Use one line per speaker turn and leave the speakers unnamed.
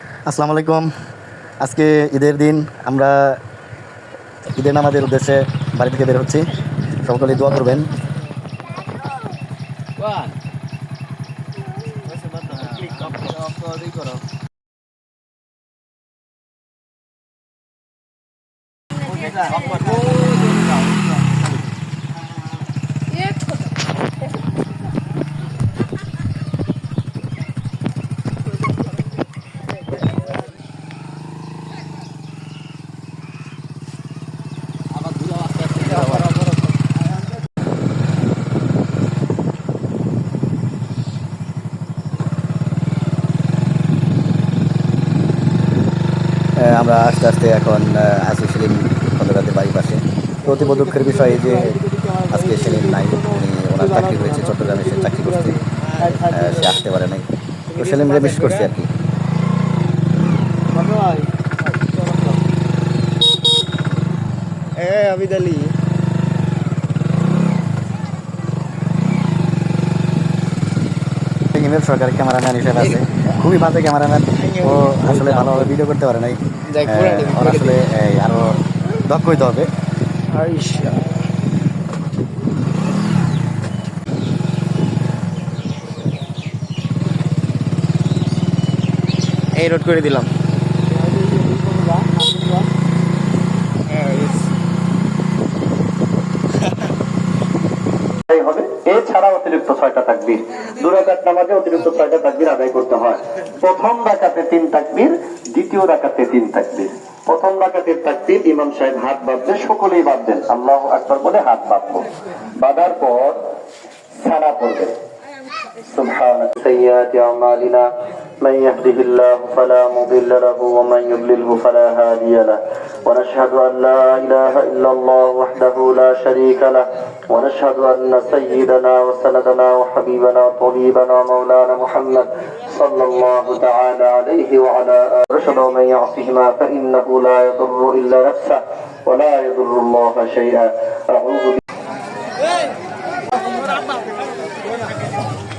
আসসালামু আলাইকুম। আজকে ঈদের দিন আমরা ঈদের নামাজের উদ্দেশ্যে বাড়ি থেকে বের হচ্ছি। সকলে দোয়া করবেন। আমরা আস্তে আস্তে এখন আছি সেলিম খন্দকারদের বাড়ির পাশে দুঃখের বিষয় যে আজকে সেলিম নাই উনি ওনার চাকরি হয়েছে চট্টগ্রামে সে চাকরি করছে সে আসতে পারে নাই। তো সেলিমরে মিস করছি আর কি। ইমেল সরকার ক্যামেরাম্যান হিসেবে আছে। খুবই বাজে ক্যামেরাম্যান ও আসলে ভালোভাবে ভিডিও করতে পারে নাই। ওর আসলে এই, আরও দক্ষ হইতে হবে।
এই রোড করে দিলাম।
এছাড়া অতিরিক্ত ছয়টা তাকবীর। দুরাকাত নামাজে অতিরিক্ত ছয়টা তাকবীর আদায় করতে হয়। প্রথম রাকাতে তিন তাকবির, দ্বিতীয় রাকাতে তিন তাকবির। প্রথম রাকাতের তাকবির ইমাম সাহেব হাত বাঁধবে সকলেই বাঁধবেন। আল্লাহ আকবর বলে হাত বাঁধবো। বাঁধার পর সারা পড়বে سبحانك. سيئات أعمالنا من يهده الله فلا مضل له ومن يضلله فلا هادي له. ونشهد أن لا إله إلا الله وحده لا شريك له. ونشهد أن سيدنا وسندنا وحبيبنا وطبيبنا مولانا محمد صلى الله تعالى عليه وعلى آله. رشد ومن يعصهما فإنه لا يضر إلا نفسه ولا يضر الله شيئا. أعوذ Buena.